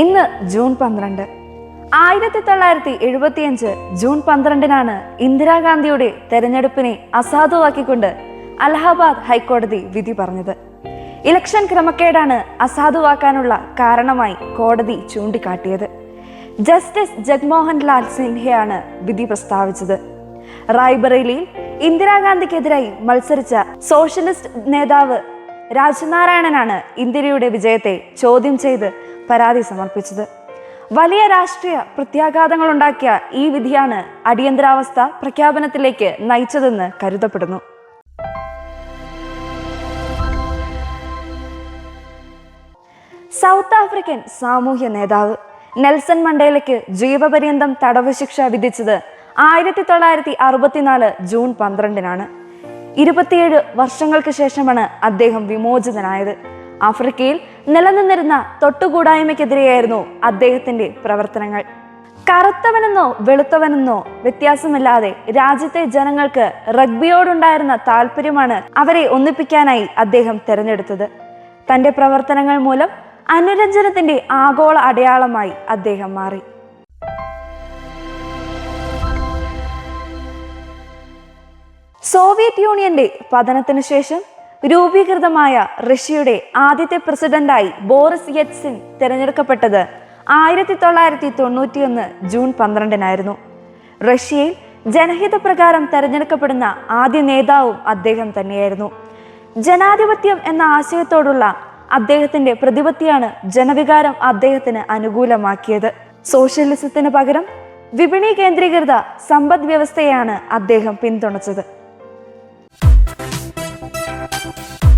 ഇന്ന് ജൂൺ പന്ത്രണ്ട്. ആയിരത്തി തൊള്ളായിരത്തി എഴുപത്തിയഞ്ച് ജൂൺ പന്ത്രണ്ടിനാണ് ഇന്ദിരാഗാന്ധിയുടെ തെരഞ്ഞെടുപ്പിനെ അസാധുവാക്കിക്കൊണ്ട് അലഹബാദ് ഹൈക്കോടതി വിധി പറഞ്ഞത്. ഇലക്ഷൻ ക്രമക്കേടാണ് അസാധുവാക്കാനുള്ള കാരണമായി കോടതി ചൂണ്ടിക്കാട്ടിയത്. ജസ്റ്റിസ് ജഗ്മോഹൻ ലാൽ സിൻഹയാണ് വിധി പ്രസ്താവിച്ചത്. റായ്ബറേലിയിൽ ഇന്ദിരാഗാന്ധിക്കെതിരായി മത്സരിച്ച സോഷ്യലിസ്റ്റ് നേതാവ് രാജനാരായണനാണ് ഇന്ദിരയുടെ വിജയത്തെ ചോദ്യം ചെയ്ത് പരാതി സമർപ്പിച്ചത്. വലിയ രാഷ്ട്രീയ പ്രത്യാഘാതങ്ങളുണ്ടാക്കിയ ഈ വിധിയാണ് അടിയന്തരാവസ്ഥ പ്രഖ്യാപനത്തിലേക്ക് നയിച്ചതെന്ന് കരുതപ്പെടുന്നു. സൗത്ത് ആഫ്രിക്കൻ സാമൂഹ്യ നേതാവ് നെൽസൺ മണ്ടേലയ്ക്ക് ജീവപര്യന്തം തടവ് ശിക്ഷ വിധിച്ചത് ആയിരത്തി തൊള്ളായിരത്തി അറുപത്തിനാല് ജൂൺ പന്ത്രണ്ടിനാണ്. ഇരുപത്തിയേഴ് വർഷങ്ങൾക്ക് ശേഷമാണ് അദ്ദേഹം വിമോചിതനായത്. ആഫ്രിക്കയിൽ നിലനിന്നിരുന്ന തൊട്ടുകൂടായ്മയ്ക്കെതിരെയായിരുന്നു അദ്ദേഹത്തിന്റെ പ്രവർത്തനങ്ങൾ. കറുത്തവനെന്നോ വെളുത്തവനെന്നോ വ്യത്യാസമില്ലാതെ രാജ്യത്തെ ജനങ്ങൾക്ക് റഗ്ബിയോടുണ്ടായിരുന്ന താല്പര്യമാണ് അവരെ ഒന്നിപ്പിക്കാനായി അദ്ദേഹം തിരഞ്ഞെടുത്തത്. തന്റെ പ്രവർത്തനങ്ങൾ മൂലം അനുരഞ്ജനത്തിന്റെ ആഗോള അടയാളമായി അദ്ദേഹം മാറി. സോവിയറ്റ് യൂണിയന്റെ പതനത്തിനു ശേഷം രൂപീകൃതമായ റഷ്യയുടെ ആദ്യത്തെ പ്രസിഡന്റായി ബോറിസ് യെറ്റ്സിൻ തിരഞ്ഞെടുക്കപ്പെട്ടത് ആയിരത്തി തൊള്ളായിരത്തി തൊണ്ണൂറ്റിയൊന്ന് ജൂൺ പന്ത്രണ്ടിനായിരുന്നു. റഷ്യയിൽ ജനഹിത പ്രകാരം തെരഞ്ഞെടുക്കപ്പെടുന്ന ആദ്യ നേതാവും അദ്ദേഹം തന്നെയായിരുന്നു. ജനാധിപത്യം എന്ന ആശയത്തോടുള്ള അദ്ദേഹത്തിന്റെ പ്രതിപത്തിയാണ് ജനവികാരം അദ്ദേഹത്തിന് അനുകൂലമാക്കിയത്. സോഷ്യലിസത്തിന് പകരം വിപണി കേന്ദ്രീകൃത സമ്പദ് വ്യവസ്ഥയാണ് അദ്ദേഹം പിന്തുണച്ചത്. Bye.